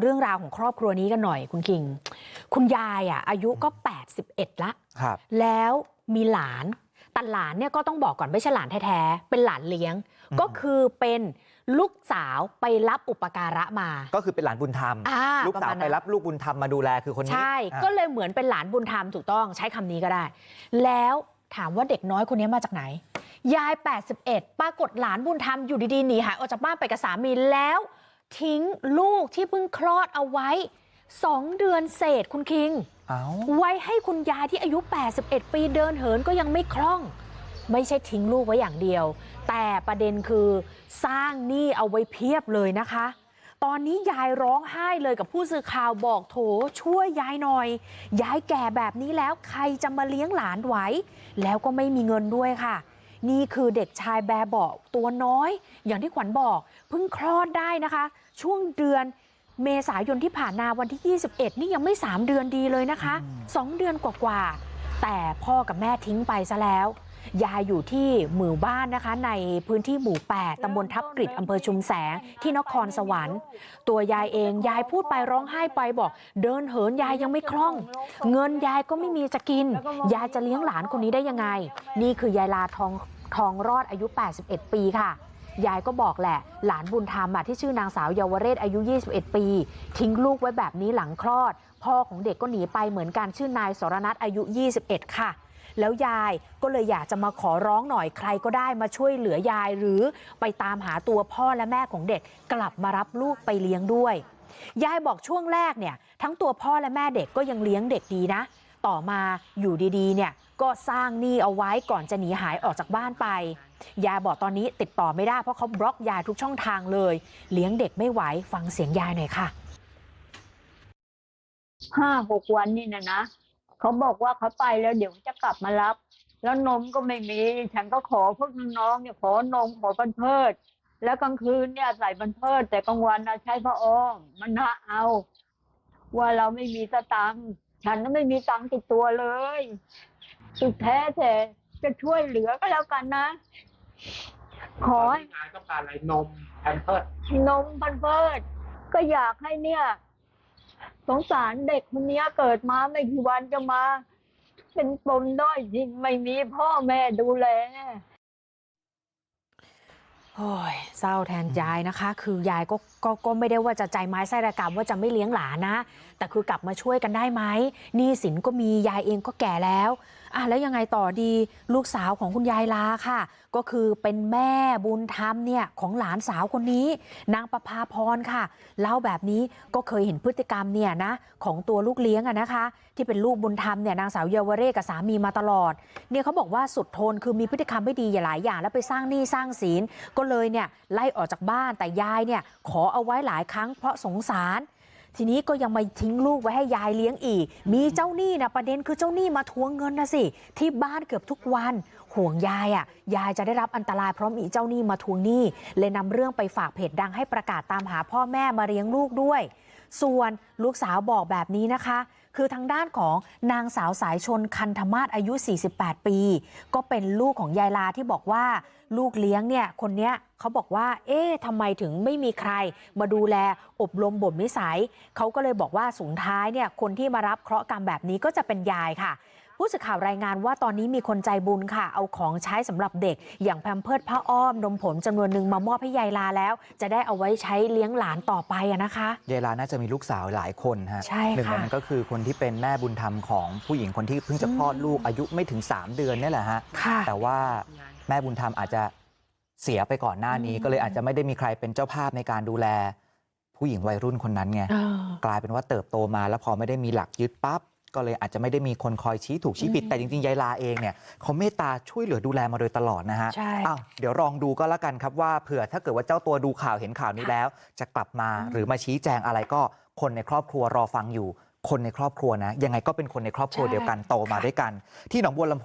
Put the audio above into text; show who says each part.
Speaker 1: เรื่องราวของครอบครัวนี้กันหน่อยคุณคิงคุณยายอะอายุก็81ละ
Speaker 2: ครับ
Speaker 1: แล้วมีหลานแต่หลานเนี่ยก็ต้องบอกก่อนไม่ใช่หลานแท้ๆเป็นหลานเลี้ยง
Speaker 2: อืม
Speaker 1: ก็คือเป็นลูกสาวไปรับอุปการะมา
Speaker 2: ก็คือเป็นหลานบุญธรรม
Speaker 1: อ่า
Speaker 2: ลูกสาว
Speaker 1: ประมาณนั้น
Speaker 2: ไปรับลูกบุญธรรมมาดูแลคือคนนี้
Speaker 1: ใช่
Speaker 2: อะ
Speaker 1: ก็เลยเหมือนเป็นหลานบุญธรรมถูกต้องใช้คำนี้ก็ได้ แล้วถามว่าเด็กน้อยคนนี้มาจากไหน ยาย 81 ปรากฏหลานบุญธรรมอยู่ดีๆหนีหายออกจากบ้านไปกับสามีแล้ว ทิ้งลูกที่เพิ่งคลอดเอาไว้2เดือนเศษคุณคิง
Speaker 2: เอ้า
Speaker 1: ไว้ให้คุณยายที่อายุ81ปีเดินเหินก็ยังไม่คล่อง ไม่ใช่ทิ้งลูกไว้อย่างเดียว แต่ประเด็นคือสร้างหนี้เอาไว้เพียบเลยนะคะ ตอนนี้ยายร้องไห้เลยกับผู้สื่อข่าวบอกโถช่วยยายหน่อย ยายแก่แบบนี้แล้วใครจะมาเลี้ยงหลานไหว แล้วก็ไม่มีเงินด้วยค่ะ นี่คือเด็กชายแบบเบาะตัวน้อยอย่างที่ขวัญบอกเพิ่งคลอดได้นะคะช่วงเดือนเมษายนที่ผ่านมาวันที่21นี่ยังไม่3เดือนดีเลยนะคะ2เดือนกว่าๆ แต่พ่อกับแม่ทิ้งไปซะแล้วยายอยู่ที่หมู่บ้านนะคะในพื้นที่หมู่8ตำบลทับกฤษอำเภอชุมแสงที่นครสวรรค์ตัวยายเองยายพูดไปร้องไห้ไปบอกเดินเหินยายยังไม่คล่อง เงินยายก็ไม่มีจะกิน ยายจะเลี้ยงหลานคนนี้ได้ยังไง นี่คือยายลาทองทองรอดอายุ 81 ปีค่ะ ยายก็บอกแหละ หลานบุญธรรมที่ชื่อนางสาวเยาวเรศอายุ 21 ปี ทิ้งลูกไว้แบบนี้หลังคลอด พ่อของเด็กก็หนีไปเหมือนกันชื่อนายสรนัทอายุ21ค่ะ แล้วยายก็เลยอยากจะมาขอร้องหน่อยใครก็ได้มาช่วยเหลือยายหรือไปตามหาตัวพ่อและแม่ของเด็กกลับมารับลูกไปเลี้ยงด้วย ยายบอกช่วงแรกเนี่ยทั้งตัวพ่อและแม่เด็กก็ยังเลี้ยงเด็กดีนะ ต่อมาอยู่ดีๆเนี่ยก็สร้างหนี้เอาไว้ก่อนจะหนีหายออกจากบ้านไปยายบอกตอนนี้ติดต่อไม่ได้เพราะเขาบล็อกยายทุกช่องทางเลย เลี้ยงเด็กไม่ไหวฟังเสียงยายหน่อยค่ะ
Speaker 3: ห้าหกวันนี่นะนะเขาบอกว่าเขาไปแล้วเดี๋ยวจะกลับมารับ แล้วนมก็ไม่มี ฉันก็ขอพวกน้องๆเนี่ยขอนมขอบันเพิด แล้วกลางคืนเนี่ยใส่บันเพิด แต่กลางวันนะใช้พระอ้อมมันน่าเอา ว่าเราไม่มีสตังค์ฉันก็ไม่มีตังค์ติดตัวเลยสุดแท้แต่จะช่วยเหลือก็แล้วกันนะ ขอให้
Speaker 4: ยายต้องการอะไรนมแพมเพิร์ด
Speaker 3: นมพันเพิดก็อยากให้เนี่ย สงสารเด็กคนนี้เกิดมาไม่กี่วันจะมา เป็นปมด้อยจริงไม่มีพ่อแม่ดูแล
Speaker 1: โอ้ยเศร้าแทนยายนะคะ คือยายก็ก็ก็ไม่ได้ว่าจะใจไม้ไส้ระกรรมว่าจะไม่เลี้ยงหลานนะ แต่คือกลับมาช่วยกันได้ไหมหนี้สินก็มียายเองก็แก่แล้ว แล้วยังไงต่อดีลูกสาวของคุณยายลาค่ะ ก็คือเป็นแม่บุญธรรมเนี่ยของหลานสาวคนนี้ นางประภาพรค่ะเล่าแบบนี้ก็เคยเห็นพฤติกรรมเนี่ยนะของตัวลูกเลี้ยงอะนะคะ ที่เป็นลูกบุญธรรมเนี่ยนางสาวเยาวเรศกับสามีมาตลอดเนี่ยเขาบอกว่าสุดทนคือมีพฤติกรรมไม่ดีหลายอย่าง แล้วไปสร้างหนี้สร้างศีลก็เลยเนี่ยไล่ออกจากบ้านแต่ยายเนี่ยขอเอาไว้หลายครั้งเพราะสงสาร ทีนี้ก็ยังมาทิ้งลูกไว้ให้ยายเลี้ยงอีกมีเจ้าหนี้นะประเด็นคือเจ้าหนี้มาทวงเงินนะสิที่บ้านเกือบทุกวันห่วงยายอะยายจะได้รับอันตรายเพราะมีเจ้าหนี้มาทวงหนี้เลยนำเรื่องไปฝากเพจดังให้ประกาศตามหาพ่อแม่มาเลี้ยงลูกด้วยส่วนลูกสาวบอกแบบนี้นะคะคือทางด้านของนางสาวสายชนคันธมาศอายุ 48 ปี ก็เป็นลูกของยายลาที่บอกว่าลูกเลี้ยงเนี่ยคนเนี้ยเขาบอกว่า เอ๊ะทำไมถึงไม่มีใคร มาดูแลอบรมบ่มนิสัย เขาก็เลยบอกว่าสุดท้ายเนี่ยคนที่มารับเคราะห์กรรมแบบนี้ก็จะเป็นยายค่ะ ผู้สื่อข่าวรายงานว่าตอนนี้มีคนใจบุญค่ะเอาของใช้สำหรับเด็กอย่างแพมเพิร์ดผ้าอ้อมนมผลจำนวนหนึ่งมามอบให้ยายลาแล้ว จะได้เอาไว้ใช้เลี้ยงหลานต่อไปอะนะคะ
Speaker 2: ยายลาน่าจะมีลูกสาวหลายคนฮะ
Speaker 1: ใช่
Speaker 2: หนึ่งใน
Speaker 1: ค่ะ
Speaker 2: นั้นก็คือคนที่เป็นแม่บุญธรรมของผู้หญิงคนที่เพิ่งจะคลอดลูกอายุไม่ถึง 3 เดือนเนี่ยแหละฮะ
Speaker 1: ค่ะ
Speaker 2: แต่ว่าแม่บุญธรรมอาจจะเสียไปก่อนหน้านี้
Speaker 1: อืม
Speaker 2: ก็เลยอาจจะไม่ได้มีใครเป็นเจ้าภาพในการดูแล ผู้หญิงวัยรุ่นคนนั้นไง
Speaker 1: เออ
Speaker 2: กลายเป็นว่าเติบโตมาแล้วพอไม่ได้มีหลักยึดปั๊บ ก็เลยอาจจะไม่ได้มีคนคอยชี้ถูกชี้ผิด
Speaker 1: อืม
Speaker 2: แต่จริงๆยายลาเองเนี่ยเขาเมตตาช่วยเหลือดูแลมาโดยตลอดนะฮะ
Speaker 1: ใช่
Speaker 2: อ้าวเดี๋ยวลองดูก็แล้วกันครับว่าเผื่อถ้าเกิดว่าเจ้าตัวดูข่าวเห็นข่าวนี้แล้ว จะกลับมา
Speaker 1: อืม
Speaker 2: หรือมาชี้แจงอะไรก็คนในครอบครัวรอฟังอยู่คนในครอบครัวนะยังไงก็เป็นคนในครอบครัวเดียวกันโตมาด้วยกันที่หนองบัวลำพู